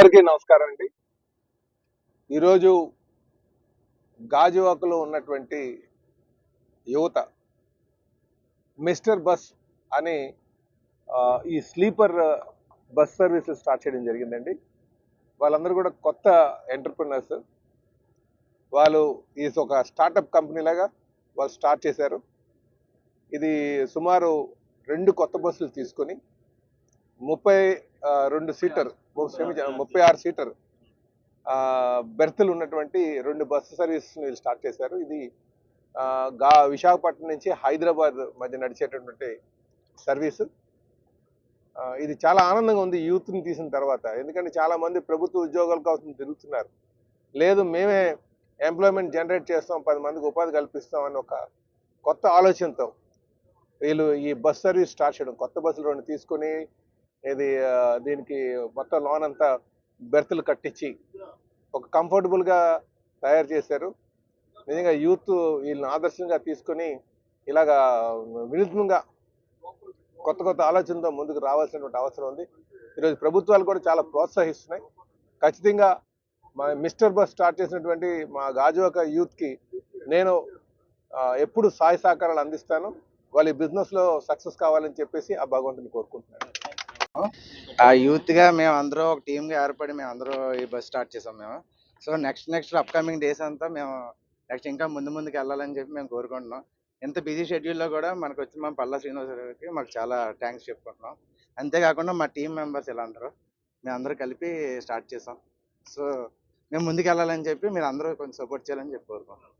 అందరికీ నమస్కారం అండి. ఈరోజు గాజువాకలో ఉన్నటువంటి యువత మిస్టర్ బస్ అని ఈ స్లీపర్ బస్ సర్వీస్ స్టార్ట్ చేయడం జరిగిందండి. వాళ్ళందరూ కూడా కొత్త ఎంటర్ప్రినర్స్. వాళ్ళు ఈ ఒక స్టార్టప్ కంపెనీ లాగా వాళ్ళు స్టార్ట్ చేశారు. ఇది సుమారు రెండు కొత్త బస్సులు తీసుకొని ముప్పై రెండు సీటర్ ముప్పై ఆరు సీటర్ బెర్త్లు బెర్తులు ఉన్నటువంటి రెండు బస్సు సర్వీస్ వీళ్ళు స్టార్ట్ చేశారు. ఇది గా విశాఖపట్నం నుంచి హైదరాబాద్ మధ్య నడిచేటటువంటి సర్వీసు. ఇది చాలా ఆనందంగా ఉంది యూత్ని తీసిన తర్వాత. ఎందుకంటే చాలామంది ప్రభుత్వ ఉద్యోగాల కోసం తిరుగుతున్నారు. లేదు మేమే ఎంప్లాయ్మెంట్ జనరేట్ చేస్తాం పది మందికి ఉపాధి కల్పిస్తాం అని ఒక కొత్త ఆలోచనతో వీళ్ళు ఈ బస్ సర్వీస్ స్టార్ట్ చేయడం కొత్త బస్సులు రెండు తీసుకొని ఇది దీనికి మొత్తం లోన్ అంతా బెర్తులు కట్టించి ఒక కంఫర్టబుల్గా తయారు చేశారు. నిజంగా యూత్ వీళ్ళని ఆదర్శంగా తీసుకొని ఇలాగా వినూత్నంగా కొత్త కొత్త ఆలోచనతో ముందుకు రావాల్సినటువంటి అవసరం ఉంది. ఈరోజు ప్రభుత్వాలు కూడా చాలా ప్రోత్సహిస్తున్నాయి. ఖచ్చితంగా మా మిస్టర్ బస్ స్టార్ట్ చేసినటువంటి మా గాజువాక యూత్కి నేను ఎప్పుడు సాయ సహకారాలు అందిస్తాను. వాళ్ళ ఈ బిజినెస్లో సక్సెస్ కావాలని చెప్పేసి ఆ భగవంతుని కోరుకుంటున్నాను. ఆ యూత్గా మేము అందరూ ఒక టీమ్గా ఏర్పడి మేము అందరూ ఈ బస్ స్టార్ట్ చేసాం మేము. So next next upcoming days అంతా మేము నెక్స్ట్ ఇంకా ముందు ముందుకు వెళ్ళాలని చెప్పి మేము కోరుకుంటున్నాం. ఇంత బిజీ షెడ్యూల్లో కూడా మనకు వచ్చి మా పల్లా శ్రీనివాస గారికి మాకు చాలా థ్యాంక్స్ చెప్పుకుంటున్నాం. అంతేకాకుండా మా టీం మెంబర్స్ ఇలా అందరూ మేము అందరూ కలిపి స్టార్ట్ చేసాం. సో మేము ముందుకు వెళ్ళాలని చెప్పి మీరు అందరూ కొంచెం సపోర్ట్ చేయాలని చెప్పి కోరుకుంటున్నాం.